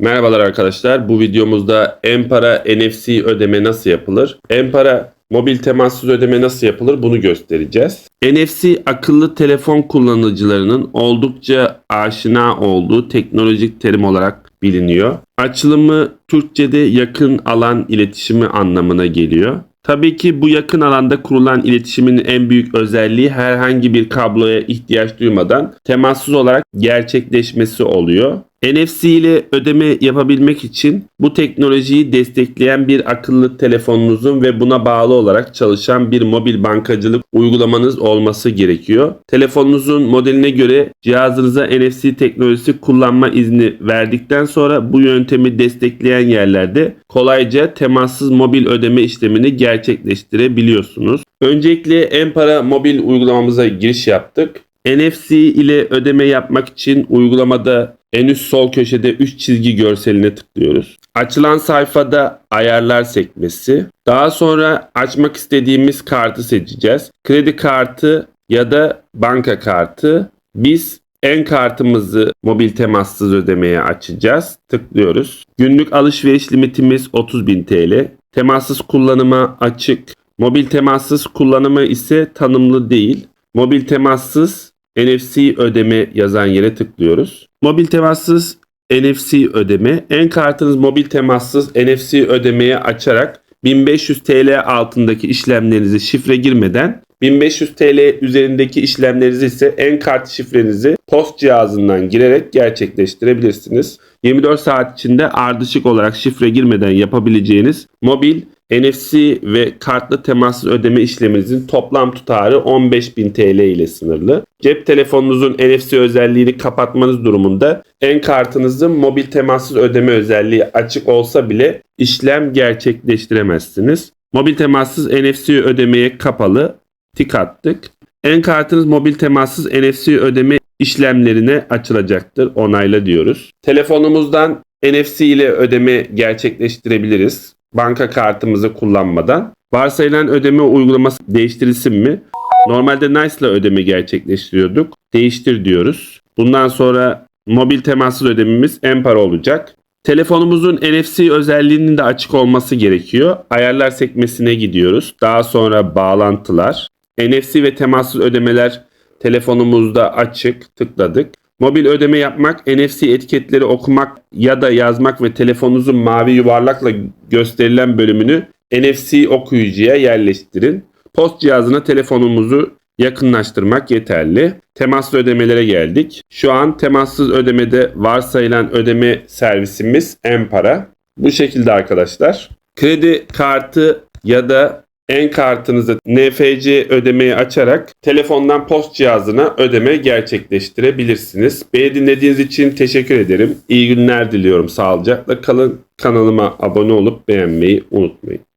Merhabalar arkadaşlar. Bu videomuzda Empara NFC ödeme nasıl yapılır? Empara mobil temassız ödeme nasıl yapılır bunu göstereceğiz. NFC akıllı telefon kullanıcılarının oldukça aşina olduğu teknolojik terim olarak biliniyor. Açılımı Türkçe'de yakın alan iletişimi anlamına geliyor. Tabii ki bu yakın alanda kurulan iletişimin en büyük özelliği herhangi bir kabloya ihtiyaç duymadan temassız olarak gerçekleşmesi oluyor. NFC ile ödeme yapabilmek için bu teknolojiyi destekleyen bir akıllı telefonunuzun ve buna bağlı olarak çalışan bir mobil bankacılık uygulamanız olması gerekiyor. Telefonunuzun modeline göre cihazınıza NFC teknolojisi kullanma izni verdikten sonra bu yöntemi destekleyen yerlerde kolayca temassız mobil ödeme işlemini gerçekleştirebiliyorsunuz. Öncelikle Empara mobil uygulamamıza giriş yaptık. NFC ile ödeme yapmak için uygulamada en üst sol köşede 3 çizgi görseline tıklıyoruz. Açılan sayfada ayarlar sekmesi. Daha sonra açmak istediğimiz kartı seçeceğiz. Kredi kartı ya da banka kartı. Biz en kartımızı mobil temassız ödemeye açacağız. Tıklıyoruz. Günlük alışveriş limitimiz 30.000 TL. Temassız kullanıma açık. Mobil temassız kullanımı ise tanımlı değil. Mobil temassız NFC ödeme yazan yere tıklıyoruz. Mobil temassız NFC ödeme. En kartınız mobil temassız NFC ödemeye açarak 1500 TL altındaki işlemlerinizi şifre girmeden 1500 TL üzerindeki işlemlerinizi ise en kart şifrenizi post cihazından girerek gerçekleştirebilirsiniz. 24 saat içinde ardışık olarak şifre girmeden yapabileceğiniz mobil NFC ve kartlı temassız ödeme işleminizin toplam tutarı 15.000 TL ile sınırlı. Cep telefonunuzun NFC özelliğini kapatmanız durumunda en kartınızın mobil temassız ödeme özelliği açık olsa bile işlem gerçekleştiremezsiniz. Mobil temassız NFC ödemeye kapalı tik attık. En kartınız mobil temassız NFC ödeme işlemlerine açılacaktır. Onayla diyoruz. Telefonumuzdan NFC ile ödeme gerçekleştirebiliriz. Banka kartımızı kullanmadan. Varsayılan ödeme uygulaması değiştirilsin mi? Normalde Nice ile ödeme gerçekleştiriyorduk. Değiştir diyoruz. Bundan sonra mobil temassız ödememiz Empara olacak. Telefonumuzun NFC özelliğinin de açık olması gerekiyor. Ayarlar sekmesine gidiyoruz. Daha sonra bağlantılar. NFC ve temassız ödemeler telefonumuzda açık. Tıkladık. Mobil ödeme yapmak, NFC etiketleri okumak ya da yazmak ve telefonunuzun mavi yuvarlakla gösterilen bölümünü NFC okuyucuya yerleştirin. Post cihazına telefonumuzu yakınlaştırmak yeterli. Temaslı ödemelere geldik. Şu an temassız ödemede varsayılan ödeme servisimiz Empara. Bu şekilde arkadaşlar. Kredi kartı ya da en kartınızı NFC ödemeyi açarak telefondan post cihazına ödeme gerçekleştirebilirsiniz. Beni dinlediğiniz için teşekkür ederim. İyi günler diliyorum. Sağlıcakla kalın. Kanalıma abone olup beğenmeyi unutmayın.